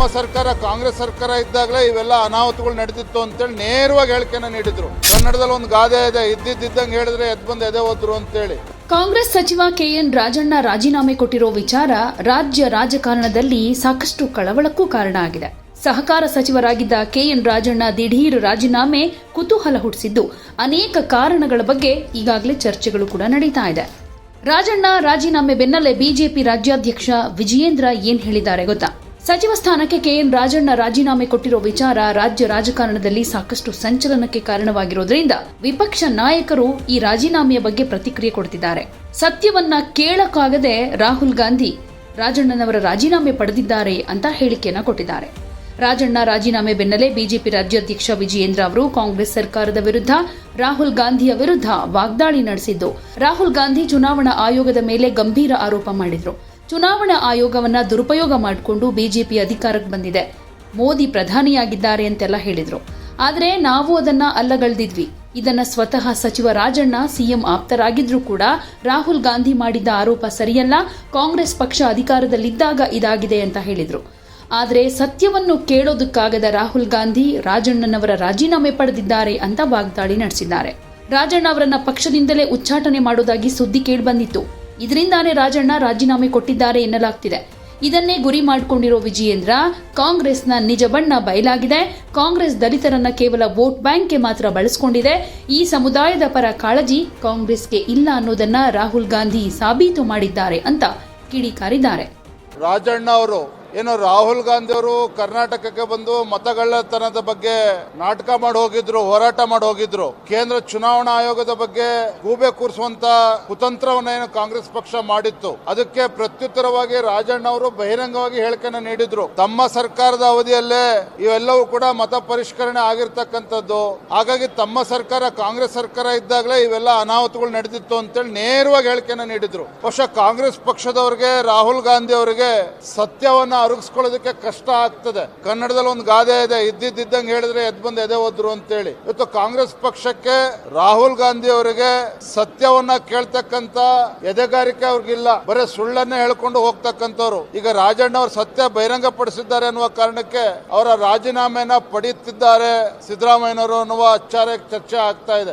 ತಮ್ಮ ಸರ್ಕಾರ, ಕಾಂಗ್ರೆಸ್ ಸರ್ಕಾರ ಇದ್ದಾಗಲೇ ಇವೆಲ್ಲ ಅನಾಹುತಗಳು ನಡೆದಿತ್ತು ಅಂತೇಳಿ ನೇರವಾಗಿ ಹೇಳಿಕೆನ ನೀಡಿದ್ರು. ಕನ್ನಡದಲ್ಲಿ ಒಂದು ಗಾದೆ ಇದೆ ಇದ್ದಿದ್ದಂಗೆ ಹೇಳಿದ್ರೆ ಎದ್ ಬಂದು ಎದೆ ಹೋದ್ರು ಅಂತೇಳಿ. ಕಾಂಗ್ರೆಸ್ ಸಚಿವ ಕೆಎನ್ ರಾಜಣ್ಣ ರಾಜೀನಾಮೆ ಕೊಟ್ಟಿರೋ ವಿಚಾರ ರಾಜ್ಯ ರಾಜಕಾರಣದಲ್ಲಿ ಸಾಕಷ್ಟು ಕಳವಳಕ್ಕೂ ಕಾರಣ ಆಗಿದೆ. ಸಹಕಾರ ಸಚಿವರಾಗಿದ್ದ ಕೆಎನ್ ರಾಜಣ್ಣ ದಿಢೀರ್ ರಾಜೀನಾಮೆ ಕುತೂಹಲ ಹುಟ್ಟಿಸಿದ್ದು. ಅನೇಕ ಕಾರಣಗಳ ಬಗ್ಗೆ ಈಗಾಗಲೇ ಚರ್ಚೆಗಳು ಕೂಡ ನಡೀತಾ ಇದೆ. ರಾಜಣ್ಣ ರಾಜೀನಾಮೆ ಬೆನ್ನಲ್ಲೇ ಬಿಜೆಪಿ ರಾಜ್ಯಾಧ್ಯಕ್ಷ ವಿಜಯೇಂದ್ರ ಏನ್ ಹೇಳಿದ್ದಾರೆ ಗೊತ್ತಾ? ಸಚಿವ ಸ್ಥಾನಕ್ಕೆ ಕೆಎನ್ ರಾಜಣ್ಣ ರಾಜೀನಾಮೆ ಕೊಟ್ಟಿರೋ ವಿಚಾರ ರಾಜ್ಯ ರಾಜಕಾರಣದಲ್ಲಿ ಸಾಕಷ್ಟು ಸಂಚಲನಕ್ಕೆ ಕಾರಣವಾಗಿರೋದ್ರಿಂದ ವಿಪಕ್ಷ ನಾಯಕರು ಈ ರಾಜೀನಾಮೆಯ ಬಗ್ಗೆ ಪ್ರತಿಕ್ರಿಯೆ ಕೊಡ್ತಿದ್ದಾರೆ. ಸತ್ಯವನ್ನ ಕೇಳಕ್ಕಾಗದೆ ರಾಹುಲ್ ಗಾಂಧಿ ರಾಜಣ್ಣನವರ ರಾಜೀನಾಮೆ ಪಡೆದಿದ್ದಾರೆ ಅಂತ ಹೇಳಿಕೆಯನ್ನ ಕೊಟ್ಟಿದ್ದಾರೆ. ರಾಜಣ್ಣ ರಾಜೀನಾಮೆ ಬೆನ್ನಲ್ಲೇ ಬಿಜೆಪಿ ರಾಜ್ಯಾಧ್ಯಕ್ಷ ವಿಜಯೇಂದ್ರ ಅವರು ಕಾಂಗ್ರೆಸ್ ಸರ್ಕಾರದ ವಿರುದ್ಧ, ರಾಹುಲ್ ಗಾಂಧಿಯ ವಿರುದ್ಧ ವಾಗ್ದಾಳಿ ನಡೆಸಿದ್ದು. ರಾಹುಲ್ ಗಾಂಧಿ ಚುನಾವಣಾ ಆಯೋಗದ ಮೇಲೆ ಗಂಭೀರ ಆರೋಪ ಮಾಡಿದ್ರು. ಚುನಾವಣಾ ಆಯೋಗವನ್ನ ದುರುಪಯೋಗ ಮಾಡಿಕೊಂಡು ಬಿಜೆಪಿ ಅಧಿಕಾರಕ್ಕೆ ಬಂದಿದೆ. ಮೋದಿ ಪ್ರಧಾನಿಯಾಗಿದ್ದಾರೆ ಅಂತೆಲ್ಲ ಹೇಳಿದ್ರು. ಆದರೆ ನಾವು ಅದನ್ನ ಅಲ್ಲಗಳೆದಿದ್ವಿ. ಇದನ್ನ ಸ್ವತಃ ಸಚಿವ ರಾಜಣ್ಣ ಸಿಎಂ ಆಪ್ತರಾಗಿದ್ರೂ ಕೂಡ ರಾಹುಲ್ ಗಾಂಧಿ ಮಾಡಿದ್ದ ಆರೋಪ ಸರಿಯಲ್ಲ, ಕಾಂಗ್ರೆಸ್ ಪಕ್ಷ ಅಧಿಕಾರದಲ್ಲಿದ್ದಾಗ ಇದಾಗಿದೆ ಅಂತ ಹೇಳಿದ್ರು. ಆದರೆ ಸತ್ಯವನ್ನು ಕೇಳೋದಕ್ಕಾಗದ ರಾಹುಲ್ ಗಾಂಧಿ ರಾಜಣ್ಣನವರ ರಾಜೀನಾಮೆ ಪಡೆದಿದ್ದಾರೆ ಅಂತ ವಾಗ್ದಾಳಿ ನಡೆಸಿದ್ದಾರೆ. ರಾಜಣ್ಣ ಅವರನ್ನ ಪಕ್ಷದಿಂದಲೇ ಉಚ್ಚಾಟನೆ ಮಾಡೋದಾಗಿ ಸುದ್ದಿ ಕೇಳಿಬಂದಿತ್ತು. ಇದರಿಂದಾನೇ ರಾಜಣ್ಣ ರಾಜೀನಾಮೆ ಕೊಟ್ಟಿದ್ದಾರೆ ಎನ್ನಲಾಗ್ತಿದೆ. ಇದನ್ನೇ ಗುರಿ ಮಾಡಿಕೊಂಡಿರೋ ವಿಜಯೇಂದ್ರ, ಕಾಂಗ್ರೆಸ್ನ ನಿಜ ಬಣ್ಣ ಬಯಲಾಗಿದೆ. ಕಾಂಗ್ರೆಸ್ ದಲಿತರನ್ನ ಕೇವಲ ವೋಟ್ ಬ್ಯಾಂಕ್ಗೆ ಮಾತ್ರ ಬಳಸಿಕೊಂಡಿದೆ. ಈ ಸಮುದಾಯದ ಪರ ಕಾಳಜಿ ಕಾಂಗ್ರೆಸ್ಗೆ ಇಲ್ಲ ಅನ್ನೋದನ್ನ ರಾಹುಲ್ ಗಾಂಧಿ ಸಾಬೀತು ಮಾಡಿದ್ದಾರೆ ಅಂತ ಕಿಡಿಕಾರಿದ್ದಾರೆ. ರಾಜಣ್ಣ ಅವರು ಏನು ರಾಹುಲ್ ಗಾಂಧಿ ಅವರು ಕರ್ನಾಟಕಕ್ಕೆ ಬಂದು ಮತಗಳ್ಳತನದ ಬಗ್ಗೆ ನಾಟಕ ಮಾಡಿ ಹೋಗಿದ್ರು, ಹೋರಾಟ ಮಾಡಿ ಹೋಗಿದ್ರು. ಕೇಂದ್ರ ಚುನಾವಣಾ ಆಯೋಗದ ಬಗ್ಗೆ ಗೂಬೆ ಕೂರಿಸುವಂತ ಕುತಂತ್ರವನ್ನ ಏನು ಕಾಂಗ್ರೆಸ್ ಪಕ್ಷ ಮಾಡಿತ್ತು. ಅದಕ್ಕೆ ಪ್ರತ್ಯುತ್ತರವಾಗಿ ರಾಜಣ್ಣ ಅವರು ಬಹಿರಂಗವಾಗಿ ಹೇಳಿಕೆನ ನೀಡಿದ್ರು. ತಮ್ಮ ಸರ್ಕಾರದ ಅವಧಿಯಲ್ಲೇ ಇವೆಲ್ಲವೂ ಕೂಡ ಮತ ಪರಿಷ್ಕರಣೆ ಆಗಿರ್ತಕ್ಕಂಥದ್ದು. ಹಾಗಾಗಿ ತಮ್ಮ ಸರ್ಕಾರ, ಕಾಂಗ್ರೆಸ್ ಸರ್ಕಾರ ಇದ್ದಾಗಲೇ ಇವೆಲ್ಲ ಅನಾಹುತಗಳು ನಡೆದಿತ್ತು ಅಂತೇಳಿ ನೇರವಾಗಿ ಹೇಳಿಕೆನ ನೀಡಿದ್ರು. ಬಹುಶಃ ಕಾಂಗ್ರೆಸ್ ಪಕ್ಷದವರಿಗೆ, ರಾಹುಲ್ ಗಾಂಧಿ ಅವರಿಗೆ ಸತ್ಯವನ್ನ ಅರಗಿಸ್ಕೊಳ್ಳೋದಕ್ಕೆ ಕಷ್ಟ ಆಗ್ತದೆ. ಕನ್ನಡದಲ್ಲಿ ಒಂದು ಗಾದೆ ಇದೆ ಇದ್ದಿದ್ದಂಗೆ ಹೇಳಿದ್ರೆ ಎದ್ ಬಂದು ಎದೆ ಹೋದ್ರು ಅಂತೇಳಿ. ಇವತ್ತು ಕಾಂಗ್ರೆಸ್ ಪಕ್ಷಕ್ಕೆ ರಾಹುಲ್ ಗಾಂಧಿ ಅವರಿಗೆ ಸತ್ಯವನ್ನ ಕೇಳ್ತಕ್ಕಂತ ಎದೆಗಾರಿಕೆ ಅವ್ರಿಗಿಲ್ಲ ಬರೀ ಸುಳ್ಳನ್ನೇ ಹೇಳ್ಕೊಂಡು ಹೋಗ್ತಕ್ಕಂಥವ್ರು. ಈಗ ರಾಜಣ್ಣ ಅವರು ಸತ್ಯ ಬಹಿರಂಗ ಪಡಿಸಿದ್ದಾರೆ ಅನ್ನುವ ಕಾರಣಕ್ಕೆ ಅವರ ರಾಜೀನಾಮೆನ ಪಡೆಯುತ್ತಿದ್ದಾರೆ ಸಿದ್ದರಾಮಯ್ಯನವರು ಅನ್ನುವ ಆಚಾರ್ಯ ಚರ್ಚೆ ಆಗ್ತಾ ಇದೆ.